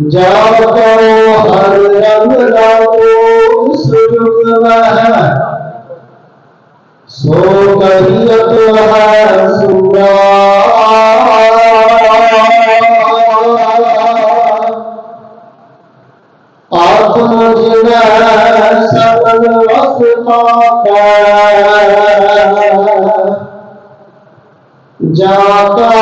جا کرو ہر رنگ لاؤ سرخ ہے سو کریت ہے سورا آپ مجھے سبل وقت جاتا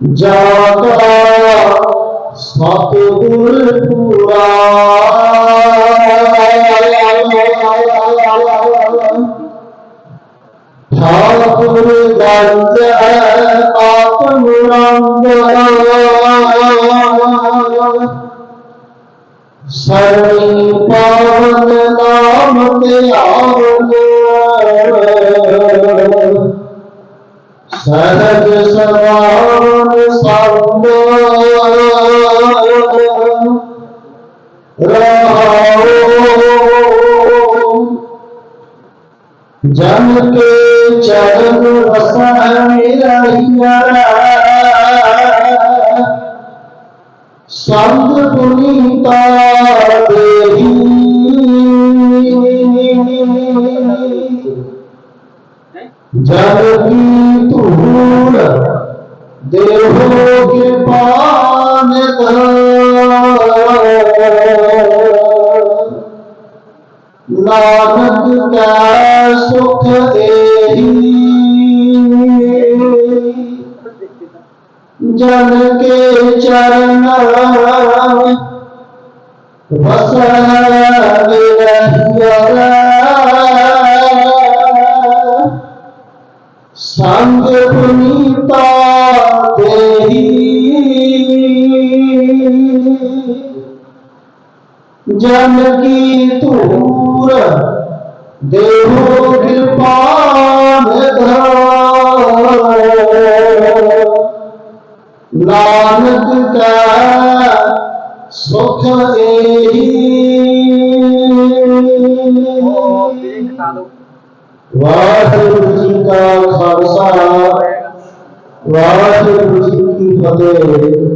ਜਾਤਾ ਸਤਿਗੁਰ ਪੂਰਾ ਠਾਕੁਰ ਗੰਜ ਆਤਮ ਰੰਗ ਸਰਣੀ ਪਾਵਨ ਨਾਮ ਤੇ ਆਵਨ सरज समान सब जन के चरण रसा रहिया जबकि तूर देहों के पान नानक का सुख एही जन के चरण वसन रहिया ਜਨ ਕੀ ਧੂਰ, ਦੇਹੋ ਕਿਰਪਾਨ ਨਾਨਕ ਕਾ ਸੁਖ ਏਹੀ। ਵਾਹਿਗੁਰੂ ਜੀ ਕਾ ਖਾਲਸਾ, ਵਾਹਿਗੁਰੂ ਜੀ ਕੀ ਫਤਿਹ।